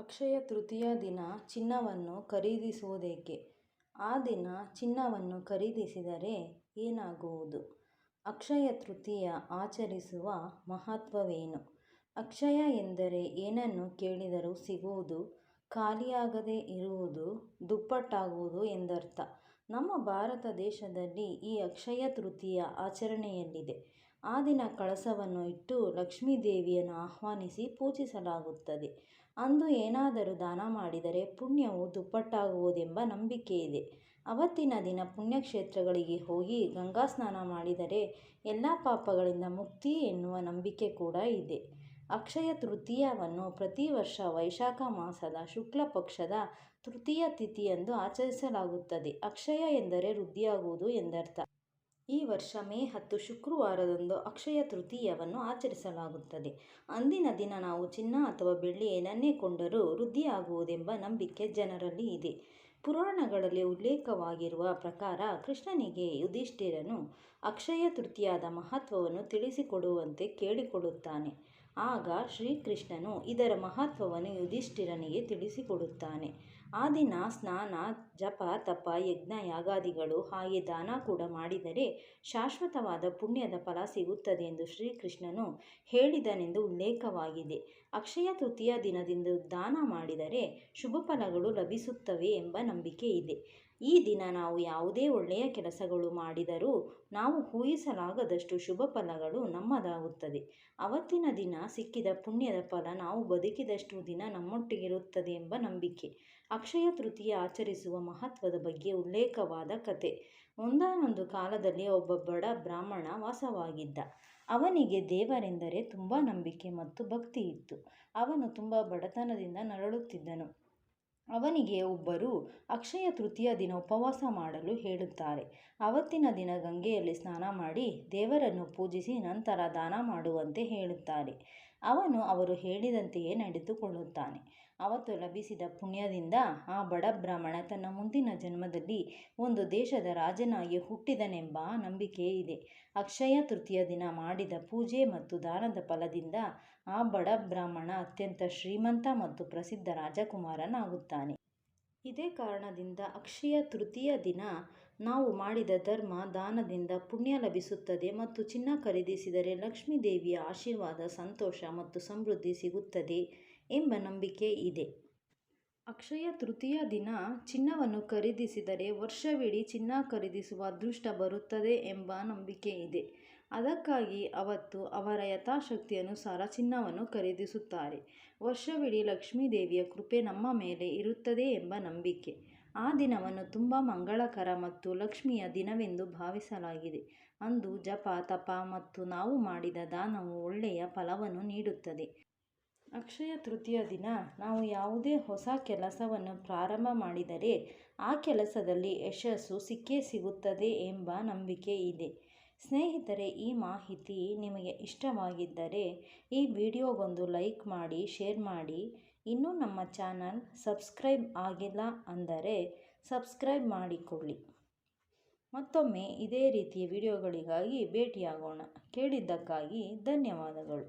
ಅಕ್ಷಯ ತೃತೀಯ ದಿನ ಚಿನ್ನವನ್ನು ಖರೀದಿಸುವುದೇಕೆ? ಆ ದಿನ ಚಿನ್ನವನ್ನು ಖರೀದಿಸಿದರೆ ಏನಾಗುವುದು? ಅಕ್ಷಯ ತೃತೀಯ ಆಚರಿಸುವ ಮಹತ್ವವೇನು? ಅಕ್ಷಯ ಎಂದರೆ ಏನನ್ನು ಕೇಳಿದರೂ ಸಿಗುವುದು, ಖಾಲಿಯಾಗದೆ ಇರುವುದು, ದುಪ್ಪಟ್ಟಾಗುವುದು ಎಂದರ್ಥ. ನಮ್ಮ ಭಾರತ ದೇಶದಲ್ಲಿ ಈ ಅಕ್ಷಯ ತೃತೀಯ ಆಚರಣೆಯಲ್ಲಿದೆ. ಆ ದಿನ ಕಳಸವನ್ನು ಇಟ್ಟು ಲಕ್ಷ್ಮೀ ದೇವಿಯನ್ನು ಆಹ್ವಾನಿಸಿ ಪೂಜಿಸಲಾಗುತ್ತದೆ. ಅಂದು ಏನಾದರೂ ದಾನ ಮಾಡಿದರೆ ಪುಣ್ಯವು ದುಪ್ಪಟ್ಟಾಗುವುದೆಂಬ ನಂಬಿಕೆ ಇದೆ. ಅವತ್ತಿನ ದಿನ ಪುಣ್ಯಕ್ಷೇತ್ರಗಳಿಗೆ ಹೋಗಿ ಗಂಗಾ ಸ್ನಾನ ಮಾಡಿದರೆ ಎಲ್ಲ ಪಾಪಗಳಿಂದ ಮುಕ್ತಿ ಎನ್ನುವ ನಂಬಿಕೆ ಕೂಡ ಇದೆ. ಅಕ್ಷಯ ತೃತೀಯವನ್ನು ಪ್ರತಿ ವರ್ಷ ವೈಶಾಖ ಮಾಸದ ಶುಕ್ಲ ಪಕ್ಷದ ತೃತೀಯ ತಿಥಿಯಂದು ಆಚರಿಸಲಾಗುತ್ತದೆ. ಅಕ್ಷಯ ಎಂದರೆ ವೃದ್ಧಿಯಾಗುವುದು ಎಂದರ್ಥ. ಈ ವರ್ಷ ಮೇ ಹತ್ತು ಶುಕ್ರವಾರದಂದು ಅಕ್ಷಯ ತೃತೀಯವನ್ನು ಆಚರಿಸಲಾಗುತ್ತದೆ. ಅಂದಿನ ದಿನ ನಾವು ಚಿನ್ನ ಅಥವಾ ಬೆಳ್ಳಿ ಏನನ್ನೇ ಕೊಂಡರೂ ವೃದ್ಧಿಯಾಗುವುದೆಂಬ ನಂಬಿಕೆ ಜನರಲ್ಲಿ ಇದೆ. ಪುರಾಣಗಳಲ್ಲಿ ಉಲ್ಲೇಖವಾಗಿರುವ ಪ್ರಕಾರ ಕೃಷ್ಣನಿಗೆ ಯುಧಿಷ್ಠಿರನು ಅಕ್ಷಯ ತೃತೀಯದ ಮಹತ್ವವನ್ನು ತಿಳಿಸಿಕೊಡುವಂತೆ ಕೇಳಿಕೊಳ್ಳುತ್ತಾನೆ. ಆಗ ಶ್ರೀಕೃಷ್ಣನು ಇದರ ಮಹತ್ವವನ್ನು ಯುಧಿಷ್ಠಿರನಿಗೆ ತಿಳಿಸಿಕೊಡುತ್ತಾನೆ. ಆ ದಿನ ಸ್ನಾನ, ಜಪ, ತಪ, ಯಜ್ಞ, ಯಾಗಾದಿಗಳು ಹಾಗೆ ದಾನ ಕೂಡ ಮಾಡಿದರೆ ಶಾಶ್ವತವಾದ ಪುಣ್ಯದ ಫಲ ಸಿಗುತ್ತದೆ ಎಂದು ಶ್ರೀಕೃಷ್ಣನು ಹೇಳಿದನೆಂದು ಉಲ್ಲೇಖವಾಗಿದೆ. ಅಕ್ಷಯ ತೃತೀಯ ದಿನದಿಂದ ದಾನ ಮಾಡಿದರೆ ಶುಭ ಫಲಗಳು ಲಭಿಸುತ್ತವೆ ಎಂಬ ನಂಬಿಕೆ ಇದೆ. ಈ ದಿನ ನಾವು ಯಾವುದೇ ಒಳ್ಳೆಯ ಕೆಲಸಗಳು ಮಾಡಿದರೂ ನಾವು ಊಹಿಸಲಾಗದಷ್ಟು ಶುಭ ಫಲಗಳು ನಮ್ಮದಾಗುತ್ತದೆ. ಅವತ್ತಿನ ದಿನ ಸಿಕ್ಕಿದ ಪುಣ್ಯದ ಫಲ ನಾವು ಬದುಕಿದಷ್ಟು ದಿನ ನಮ್ಮೊಟ್ಟಿಗಿರುತ್ತದೆ ಎಂಬ ನಂಬಿಕೆ. ಅಕ್ಷಯ ತೃತೀಯ ಆಚರಿಸುವ ಮಹತ್ವದ ಬಗ್ಗೆ ಉಲ್ಲೇಖವಾದ ಕತೆ. ಒಂದಾನೊಂದು ಕಾಲದಲ್ಲಿ ಒಬ್ಬ ಬಡ ಬ್ರಾಹ್ಮಣ ವಾಸವಾಗಿದ್ದ. ಅವನಿಗೆ ದೇವರೆಂದರೆ ತುಂಬ ನಂಬಿಕೆ ಮತ್ತು ಭಕ್ತಿ ಇತ್ತು. ಅವನು ತುಂಬ ಬಡತನದಿಂದ ನರಳುತ್ತಿದ್ದನು. ಅವನಿಗೆ ಒಬ್ಬರು ಅಕ್ಷಯ ತೃತೀಯ ದಿನ ಉಪವಾಸ ಮಾಡಲು ಹೇಳುತ್ತಾರೆ. ಅವತ್ತಿನ ದಿನ ಗಂಗೆಯಲ್ಲಿ ಸ್ನಾನ ಮಾಡಿ ದೇವರನ್ನು ಪೂಜಿಸಿ ನಂತರ ದಾನ ಮಾಡುವಂತೆ ಹೇಳುತ್ತಾರೆ. ಅವನು ಅವರು ಹೇಳಿದಂತೆಯೇ ನಡೆದುಕೊಳ್ಳುತ್ತಾನೆ. ಅವತ್ತು ಲಭಿಸಿದ ಪುಣ್ಯದಿಂದ ಆ ಬಡ ಬ್ರಾಹ್ಮಣ ತನ್ನ ಮುಂದಿನ ಜನ್ಮದಲ್ಲಿ ಒಂದು ದೇಶದ ರಾಜನಾಗಿ ಹುಟ್ಟಿದನೆಂಬ ನಂಬಿಕೆ ಇದೆ. ಅಕ್ಷಯ ತೃತೀಯ ದಿನ ಮಾಡಿದ ಪೂಜೆ ಮತ್ತು ದಾನದ ಫಲದಿಂದ ಆ ಬಡ ಬ್ರಾಹ್ಮಣ ಅತ್ಯಂತ ಶ್ರೀಮಂತ ಮತ್ತು ಪ್ರಸಿದ್ಧ ರಾಜಕುಮಾರನಾಗುತ್ತಾನೆ. ಇದೇ ಕಾರಣದಿಂದ ಅಕ್ಷಯ ತೃತೀಯ ದಿನ ನಾವು ಮಾಡಿದ ಧರ್ಮ ದಾನದಿಂದ ಪುಣ್ಯ ಲಭಿಸುತ್ತದೆ ಮತ್ತು ಚಿನ್ನ ಖರೀದಿಸಿದರೆ ಲಕ್ಷ್ಮೀ ದೇವಿಯ ಆಶೀರ್ವಾದ, ಸಂತೋಷ ಮತ್ತು ಸಮೃದ್ಧಿ ಸಿಗುತ್ತದೆ ಎಂಬ ನಂಬಿಕೆ ಇದೆ. ಅಕ್ಷಯ ತೃತೀಯ ದಿನ ಚಿನ್ನವನ್ನು ಖರೀದಿಸಿದರೆ ವರ್ಷವಿಡೀ ಚಿನ್ನ ಖರೀದಿಸುವ ಅದೃಷ್ಟ ಬರುತ್ತದೆ ಎಂಬ ನಂಬಿಕೆ ಇದೆ. ಅದಕ್ಕಾಗಿ ಅವತ್ತು ಅವರ ಯಥಾಶಕ್ತಿ ಅನುಸಾರ ಚಿನ್ನವನ್ನು ಖರೀದಿಸುತ್ತಾರೆ. ವರ್ಷವಿಡೀ ಲಕ್ಷ್ಮೀ ದೇವಿಯ ಕೃಪೆ ನಮ್ಮ ಮೇಲೆ ಇರುತ್ತದೆ ಎಂಬ ನಂಬಿಕೆ. ಆ ದಿನವನ್ನು ತುಂಬ ಮಂಗಳಕರ ಮತ್ತು ಲಕ್ಷ್ಮಿಯ ದಿನವೆಂದು ಭಾವಿಸಲಾಗಿದೆ. ಅಂದು ಜಪ, ತಪ ಮತ್ತು ನಾವು ಮಾಡಿದ ದಾನವು ಒಳ್ಳೆಯ ಫಲವನ್ನು ನೀಡುತ್ತದೆ. ಅಕ್ಷಯ ತೃತೀಯ ದಿನ. ನಾವು ಯಾವುದೇ ಹೊಸ ಕೆಲಸವನ್ನು ಪ್ರಾರಂಭ ಮಾಡಿದರೆ ಆ ಕೆಲಸದಲ್ಲಿ ಯಶಸ್ಸು ಸಿಕ್ಕೇ ಸಿಗುತ್ತದೆ ಎಂಬ ನಂಬಿಕೆ ಇದೆ. ಸ್ನೇಹಿತರೆ, ಈ ಮಾಹಿತಿ ನಿಮಗೆ ಇಷ್ಟವಾಗಿದ್ದರೆ ಈ ವಿಡಿಯೋಗೊಂದು ಲೈಕ್ ಮಾಡಿ, ಶೇರ್ ಮಾಡಿ. ಇನ್ನೂ ನಮ್ಮ ಚಾನಲ್ ಸಬ್ಸ್ಕ್ರೈಬ್ ಆಗಿಲ್ಲ ಅಂದರೆ ಸಬ್ಸ್ಕ್ರೈಬ್ ಮಾಡಿಕೊಳ್ಳಿ. ಮತ್ತೊಮ್ಮೆ ಇದೇ ರೀತಿಯ ವಿಡಿಯೋಗಳಿಗಾಗಿ ಭೇಟಿಯಾಗೋಣ. ಕೇಳಿದ್ದಕ್ಕಾಗಿ ಧನ್ಯವಾದಗಳು.